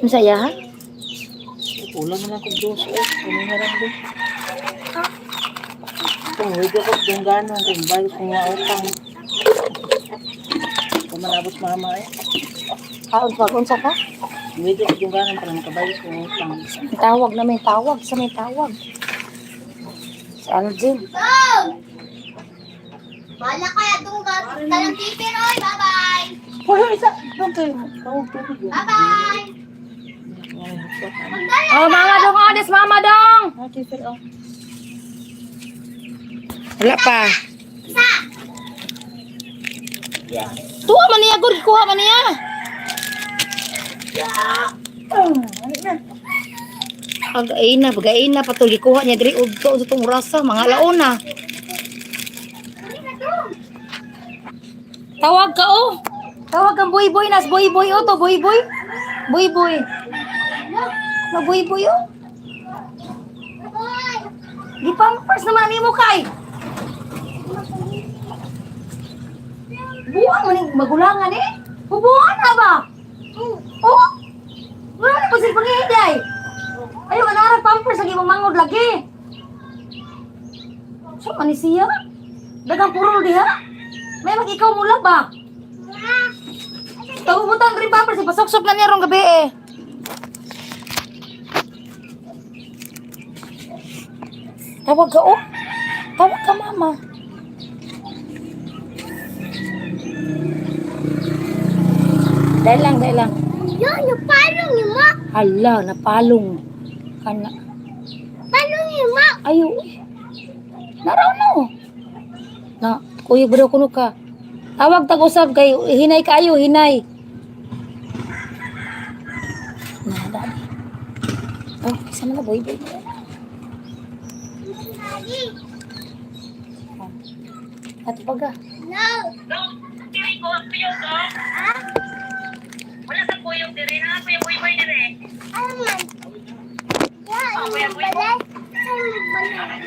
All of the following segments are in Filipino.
Masaya ha? Ulam na kong dos. Eh, kami na lang dos. Kung huwag ako kung gano'n, kung bago kung nga utang. Kung malabot mama eh. Kaon pa, unsa ka? Huwag ako kung gano'n para makabayos kung utang. May tawag na may tawag. Sa may tawag. Si Aljin. Wala kaya dunggat. Talang tipir, oy. Bye-bye. Wala isa. Doon kayo. Bye-bye. Oh, mama dong, Ades, mama dong. Oh. Wala pa. Tuwa man niya, good. Kuha man niya. Pag-ay na, pag-ay na, patuloy kuha niya diri udto sa itong rasa, mga launa. Tawag ka oh. Tawag kang boy boy nas boy boy oh to boy boy. Boy boy. Na boy boy. Bye. Di pampers naman ni mo kay. Buang man yung magulangan eh. Bubuan na ba? Oh. Wala na pa sila pangihiday. Ayaw na pampers lagi mong mangod lagi. So, man siya? Dagang puro diha? May mag ikaw mula ba? Tawo butang green pampers, ipasok-sok na niya rong gabi eh. Tawag ka oh. Tawag ka mama. Dahil lang, dahil lang. Yun, yung palong yung mo. Hala, napalong. Kana. Palong yung mo. Ayo. Naraw no. Na, kuya bro kuno ka. Tawag tag usab kay hinay kayo, hinay. Na, dali. Oh, isa na boy boy. Daddy. At paga. No. Ha? Wala sa kuyong dire na, kuya boy boy dire. Ano man? Yung balay. Yung balay.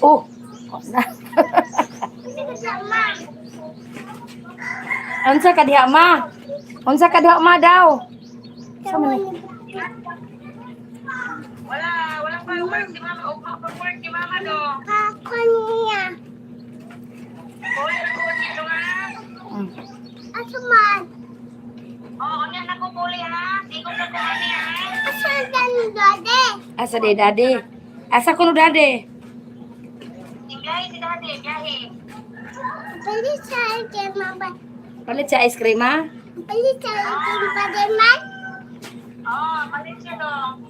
Oh. Na. Ko. Unsa ka diha ma? Unsa ka diha ma daw? Ni. Wala, walang firework si Mama. O firework si Mama do. Ako niya. Hmm. Ah, aku ko niya. Asuman. Oh, niya na kupuli ha. Sigo na kuha niya. Asa dan dade? Asa de dade? Asa kuno dade? Ibiyahe si dade, ibiyahe. Beli cai krim apa? Beli cai es krim ha? Beli sa. Oh, beli siya dong.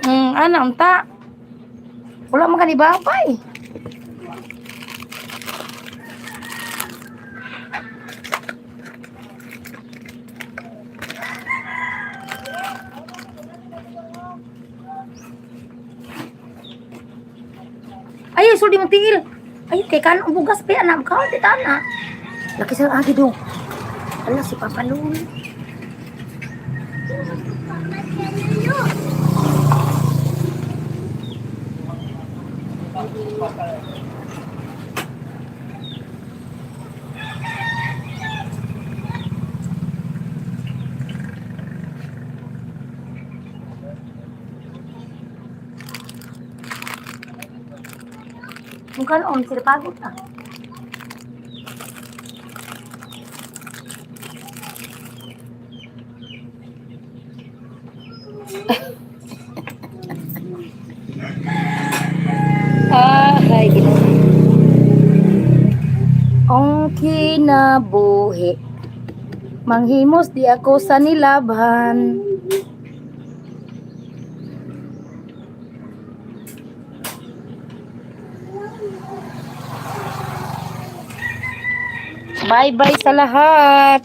Hmm, anak ta. Wala man di bapai. Ayo, suldi mong Ayo Ay, teka, ang bugas pe anak kau di tanah. Laki sa lagi dong. Ala, si Papa Lul. Mungkin on sila pagod na. Ay, Kinabuhi. Manghimos di ako sa nilabhan. Bye-bye sa lahat.